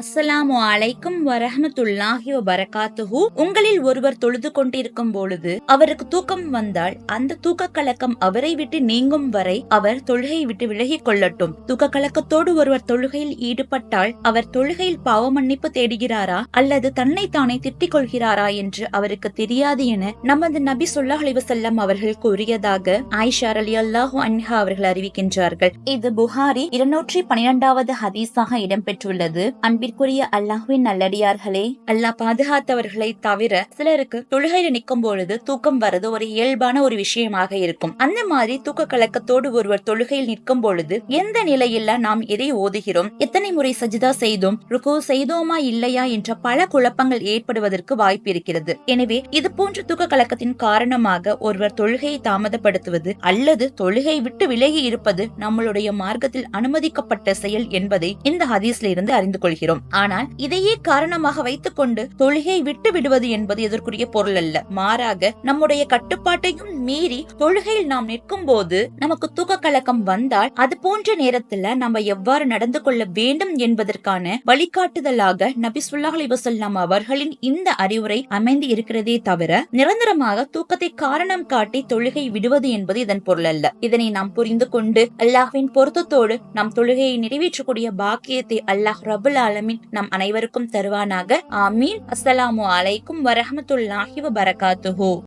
அஸ்ஸலாமு அலைக்கும் வரஹமத்துல்லாஹி வரகாத்துஹு உங்களில் ஒருவர் தொழுது கொண்டிருக்கும் பொழுது அவருக்கு தூக்கம் வந்தால் அந்த தூக்க கலக்கம் அவரை விட்டு நீங்கும் வரை அவர் தொழுகையை விட்டு விலகிக் கொள்ளட்டும். தூக்க கலக்கத்தோடு ஒருவர் தொழுகையில் ஈடுபட்டால் அவர் தொழுகையில் பாவ மன்னிப்பு தேடுகிறாரா அல்லது தன்னை தானே திட்டிக் கொள்கிறாரா என்று அவருக்கு தெரியாது என நமது நபி சொல்லாஹ் அலிவசல்லம் அவர்கள் கூறியதாக ஆயிஷா அலி அல்லாஹு அன்ஹா அவர்கள் அறிவிக்கின்றார்கள். இது புகாரி இருநூற்றி பனிரெண்டாவது ஹதீஸாக இடம்பெற்றுள்ளது. அன்பிற்குரிய அல்லாஹ்வின் நல்லடியார்களே. அல்லாஹ் பாதுகாத்தவர்களை தவிர சிலருக்கு தொழுகையில நிற்கும் பொழுது தூக்கம் வர்றது ஒரு இயல்பான ஒரு விஷயமாக இருக்கும். அந்த மாதிரி தூக்க கலக்கத்தோடு ஒருவர் தொழுகையில் நிற்கும் பொழுது எந்த நிலையில நாம் எதை ஓதுகிறோம்? எத்தனை முறை சஜிதா செய்தோம்? ருக்கு செய்தோமா இல்லையா என்ற பல குழப்பங்கள் ஏற்படுவதற்கு வாய்ப்பு இருக்கிறது. எனவே இது போன்ற தூக்க கலக்கத்தின் காரணமாக ஒருவர் தொழுகையை தாமதப்படுத்துவது அல்லது தொழுகை விட்டு விலகி இருப்பது நம்மளுடைய மார்க்கத்தில் அனுமதிக்கப்பட்ட செயல் என்பதை இந்த ஹதீஸ்ல இருந்து அறிந்து கொள்கிறோம். ஆனால் இதையே காரணமாக வைத்துக் கொண்டு தொழுகை விட்டு விடுவது என்பது இதற்குரிய பொருள் அல்ல. மாறாக நம்முடைய கட்டுப்பாட்டையும் மீறி தொழுகையில் நாம் நிற்கும் போது நமக்கு தூக்க கலக்கம் வந்தால் அது போன்ற நேரத்துல நம்ம எவ்வாறு நடந்து கொள்ள வேண்டும் என்பதற்கான வழிகாட்டுதலாக நபி சுல்லாஹ் அலிவசல்லாம் அவர்களின் இந்த அறிவுரை அமைந்து இருக்கிறதே தவிர நிரந்தரமாக தூக்கத்தை காரணம் காட்டி தொழுகை விடுவது என்பது இதன் பொருள் அல்ல. இதனை நாம் புரிந்து கொண்டு அல்லாஹ்வின் பொருத்தத்தோடு நம் தொழுகையை நிறைவேற்றக்கூடிய பாக்கியத்தை அல்லாஹ் ரபுல் ஆலமின் நம் அனைவருக்கும் தருவானாக. ஆமீன். அஸ்ஸலாமு அலைக்கும் வரஹமத்துல்லாஹி வபரகாத்துஹு.